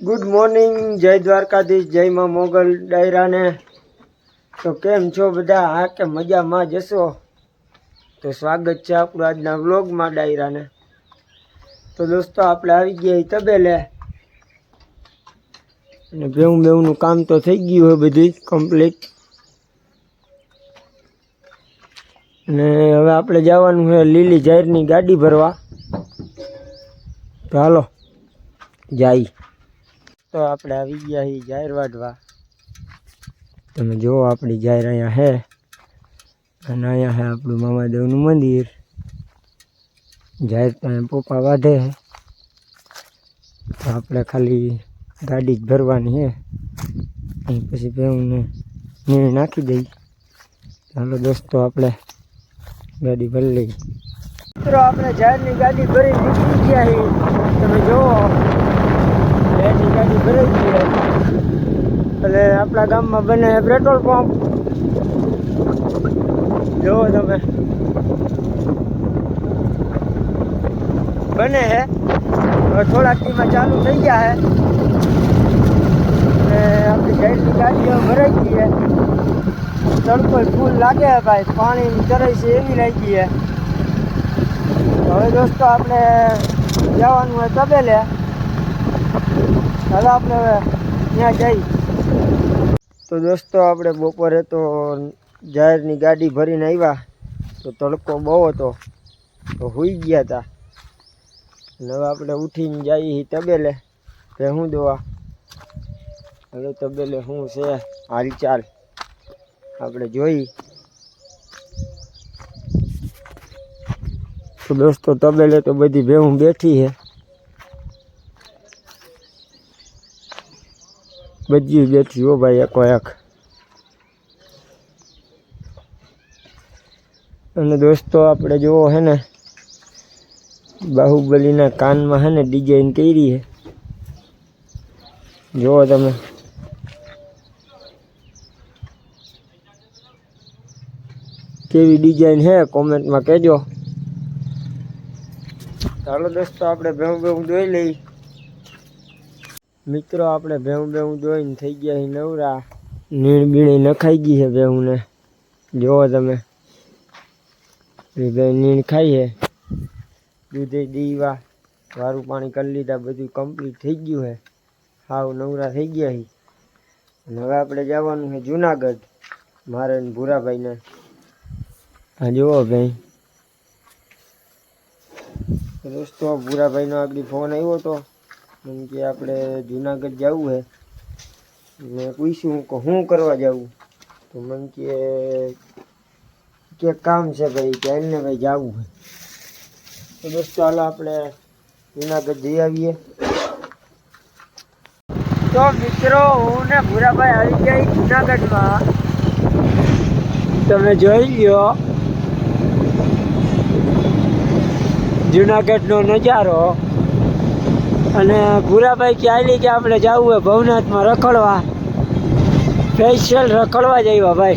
Good morning જય દ્વારકાધીશ, જય માં મોગલ ડાયરાને. તો કેમ છો બધા? હા કે મજામાં જશો? તો સ્વાગત છે આપણું આજના વ્લોગમાં ડાયરાને. તો દોસ્તો, આપણે આવી ગયા તબેલે. અને બેવું બેવનું કામ તો થઈ ગયું હોય બધું કમ્પ્લીટ અને હવે આપણે જવાનું છે લીલી જાહેરની ગાડી ભરવા. તો હાલો, જાય. તો આપણે આવી ગયા છીએ જાહેર વાઢવા. તમે જુઓ આપણી જાહેર અહીંયા હે. અને અહીંયા હે આપણું મામાદેવનું મંદિર. જાહેર ત્યાં પોપા વાઢે હે. તો આપણે ખાલી ગાડી જ ભરવાની હે. અને પછી બેઉને નીર નાખી દઈ. ચાલો દોસ્તો, આપણે ગાડી ભરી લઈ મિત્રો, આપણે જાહેરની ગાડી ભરી નીકળી ગયા તમે જુઓ જાહેરની ગાડી ભરાઈ ગઈ છે એટલે આપણા ગામમાં બને પેટ્રોલ પંપ. જુઓ તમે. બને છે થોડાક દીમાં ચાલુ થઈ ગયા છે અને આપણી જાહેરની ગાડીઓ ભરાઈ ગઈ છે તડકો ફૂલ લાગે છે ભાઈ. પાણી ચરાઈ છે એવી લાગી છે હવે દોસ્તો આપણે જવાનું હોય તબેલે. હવે આપણે હવે ત્યાં જઈ તો દોસ્તો, આપણે બપોરે તો જાહેરની ગાડી ભરીને આવ્યા. તો તડકો બહુ હતો. તો હોઈ ગયા હતા હવે આપણે ઉઠીને જઈએ તબેલે. કે હું દોવા? હવે તબેલે શું છે? હાલચાલ આપણે જોઈ. તો દોસ્તો, તબેલે તો બધી ભેહું બેઠી છે. બધી બેઠી હો ભાઈ એકો એક અને દોસ્તો, આપણે જોવો હે ને, બાહુબલીના કાનમાં હે ને ડિઝાઇન કરી છે જુઓ તમે. કેવી ડિઝાઇન છે કોમેન્ટમાં કહેજો. ચાલો દોસ્તો, આપણે ભેવું ભેવું જોઈ લઈ મિત્રો, આપણે ભેહું ભેહું જોઈને થઈ ગયા છે નવરા. નીણ બીણી નખાઈ ગઈ છે ભેહુંને જુઓ તમે. બે નીણ ખાઈએ દૂધે દીવા, વારું પાણી કરી લીધા, બધું કમ્પ્લીટ થઈ ગયું છે. હાવ નવરા થઈ ગયા છે હવે આપણે જવાનું છે જુનાગઢ, મારે ભૂરાભાઈને. હા જુઓ ભાઈ. દોસ્તો, ભૂરાભાઈનો આગળ ફોન આવ્યો હતો એમ કે આપણે જુનાગઢ જવું છે મેં પૂછ્યું કે શું કરવા જવું તો મને કે કે કામ છે ભાઈ, કે એને ભાઈ જવું છે તો બસ ચાલો આપણે જુનાગઢ જઈ આવીએ. તો મિત્રો, હું ને ભૂરાભાઈ આવી ગયા જુનાગઢમાં. તમે જોઈ લ્યો. જુનાગઢનો નજારો. અને ભૂરાભાઈ કે આલી કે આપણે જવું હોય ભવનાથમાં રખડવા. સ્પેશિયલ રખડવા જ આવ્યા ભાઈ.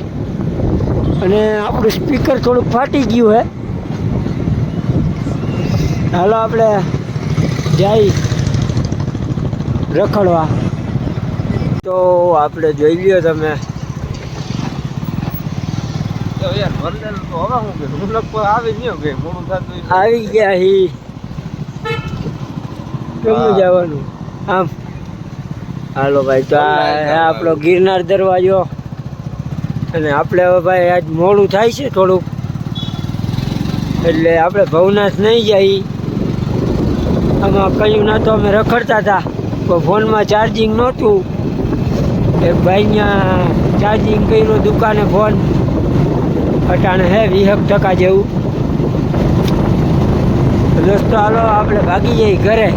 અને આપણું સ્પીકર થોડુંક ફાટી ગયું હે. હાલો આપણે જઈ રખડવા. તો આપણે જોઈ લ્યો તમે. આવી ગયા હી. કેમનું જવાનું. આમ. હાલો ભાઈ તો આ આપણો ગિરનાર દરવાજો. અને આપણે હવે ભાઈ આજ મોડું થાય છે થોડુંક. એટલે આપણે ભવનાથ નહીં જઈ આમાં કયું ના તો અમે રખડતા હતા. પણ ફોનમાં ચાર્જિંગ નહોતું. એક ભાઈ ત્યાં ચાર્જિંગ કર્યું દુકાને ફોન. અટાણે હે વીહક ટકા જેવું. તો દોસ્તો હાલો આપણે ભાગી જઈએ ઘરે.